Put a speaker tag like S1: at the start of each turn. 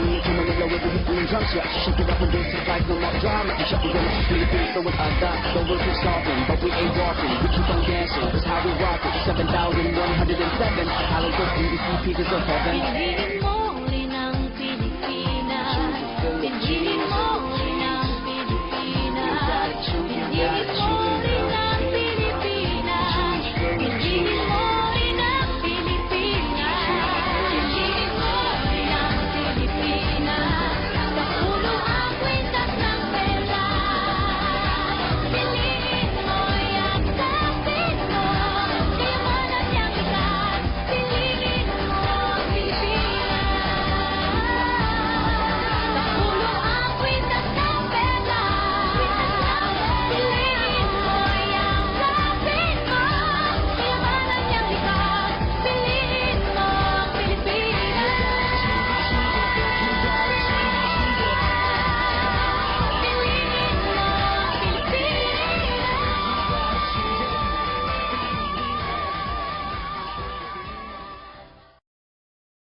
S1: about from me to Manila with the green in drum. Shake it up and dance to the no more drama. And shut the door, Philippines, so with a dot. The world keeps talking, but we ain't walking. We keep on dancing, that's how we rock it. 7,107, Hollow Ghost, EDC, Pieces of Heaven.